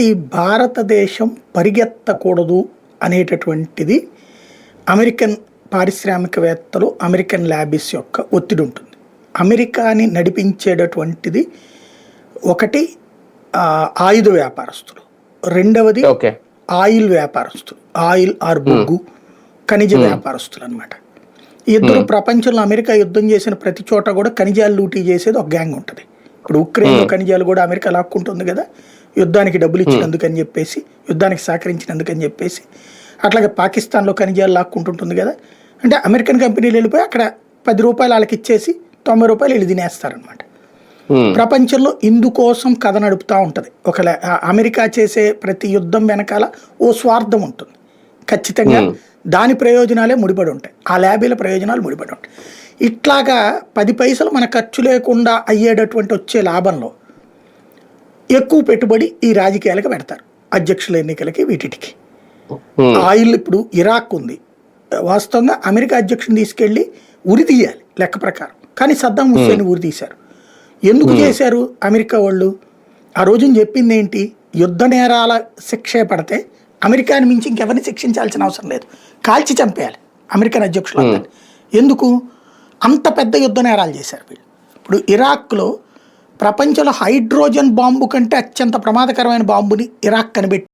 ఒకటి భారతదేశం పరిగెత్తకూడదు అనేటటువంటిది అమెరికన్ పారిశ్రామికవేత్తలు అమెరికన్ ల్యాబిస్ యొక్క ఒత్తిడి ఉంటుంది. అమెరికాని నడిపించేటటువంటిది ఒకటి ఆయుధ వ్యాపారస్తులు. రెండవది ఓకే. ఆయిల్ వ్యాపారస్తులు. ఆయిల్ ఆర్ బొగ్గు ఖనిజ వ్యాపారస్తులు అనమాట ఇద్దరు ప్రపంచంలో అమెరికా యుద్ధం చేసిన ప్రతి చోట కూడా ఖనిజాలు లూటీ చేసేది ఒక గ్యాంగ్ ఉంటుంది. ఇప్పుడు ఉక్రెయిన్ ఖనిజాలు కూడా అమెరికా లాక్కుంటుంది కదా. యుద్ధానికి డబ్బులు ఇచ్చినందుకని చెప్పేసి యుద్ధానికి సహకరించినందుకని చెప్పేసి అట్లాగే పాకిస్తాన్లో ఖనిజాలు లాక్కుంటుంటుంది కదా. అంటే అమెరికన్ కంపెనీలు వెళ్ళిపోయి అక్కడ పది రూపాయలు వాళ్ళకి ఇచ్చేసి తొంభై రూపాయలు వీళ్ళు తినేస్తారనమాట ప్రపంచంలో ఇందుకోసం కథ నడుపుతూ ఉంటుంది. ఒక లే- అమెరికా చేసే ప్రతి యుద్ధం వెనకాల ఓ స్వార్థం ఉంటుంది. ఖచ్చితంగా దాని ప్రయోజనాలే ముడిపడి ఉంటాయి. ఆ ల్యాబీల ప్రయోజనాలు ముడిపడి ఉంటాయి. ఇట్లాగా పది పైసలు మన ఖర్చు లేకుండా అయ్యేటటువంటి వచ్చే లాభంలో ఎక్కువ పెట్టుబడి ఈ రాజకీయాలకు పెడతారు అధ్యక్షుల ఎన్నికలకి వీటికి. ఆయిల్ ఇప్పుడు ఇరాక్ ఉంది. వాస్తవంగా అమెరికా అధ్యక్షుని తీసుకెళ్ళి ఉరి తీయాలి లెక్క ప్రకారం. కానీ సద్దాం హుస్సేన్ ఉరి తీశారు. ఎందుకు చేశారు అమెరికా వాళ్ళు? ఆ రోజున చెప్పింది ఏంటి? యుద్ధ నేరాల శిక్షే పడితే అమెరికాని మించి ఇంకెవరిని శిక్షించాల్సిన అవసరం లేదు. కాల్చి చంపేయాలి అమెరికన్ అధ్యక్షులు. ఎందుకు? అంత పెద్ద యుద్ధ నేరాలు చేశారు వీళ్ళు. ఇప్పుడు ఇరాక్లో ప్రపంచంలో హైడ్రోజన్ బాంబు కంటే అత్యంత ప్రమాదకరమైన బాంబుని ఇరాక్ కనిపెట్టి